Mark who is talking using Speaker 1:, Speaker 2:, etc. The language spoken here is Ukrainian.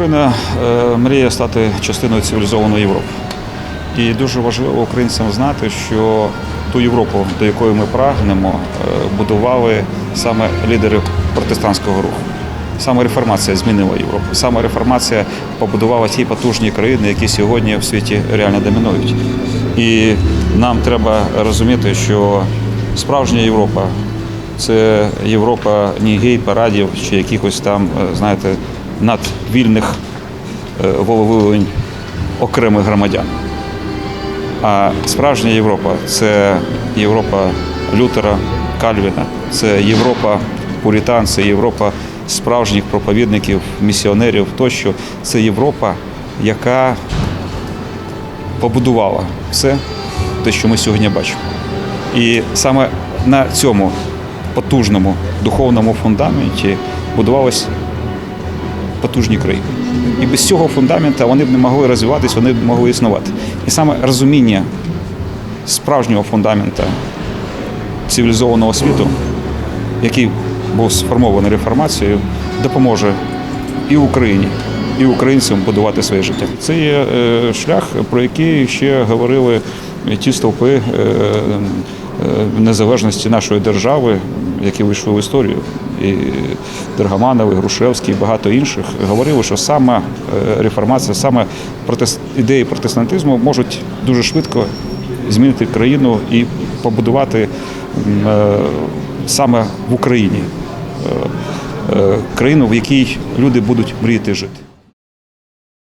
Speaker 1: Україна е, мріє стати частиною цивілізованої Європи. І дуже важливо українцям знати, що ту Європу, до якої ми прагнемо, е, будували саме лідери протестантського руху. Саме реформація змінила Європу. Саме реформація побудувала ті потужні країни, які сьогодні в світі реально домінують. І нам треба розуміти, що справжня Європа це Європа не гей-парадів чи якихось там, е, знаєте, надвільних е, волевиявлень окремих громадян. А справжня Європа це Європа Лютера, Кальвіна, це Європа пуритан, це Європа справжніх проповідників, місіонерів тощо. Це Європа, яка побудувала все те, що ми сьогодні бачимо. І саме на цьому потужному духовному фундаменті будувалися потужні країни. І без цього фундамента вони б не могли розвиватися, вони б могли існувати. І саме розуміння справжнього фундамента цивілізованого світу, який був сформований реформацією, допоможе і Україні, і українцям будувати своє життя. Це є е, шлях, про який ще говорили ті стовпи е, е, незалежності нашої держави, які вийшли в історію. І Дергаманов, і Грушевський, і багато інших говорили, що саме е, реформація, саме протест- ідеї протестантизму можуть дуже швидко змінити країну і побудувати е, саме в Україні е, країну, в якій люди будуть мріяти жити.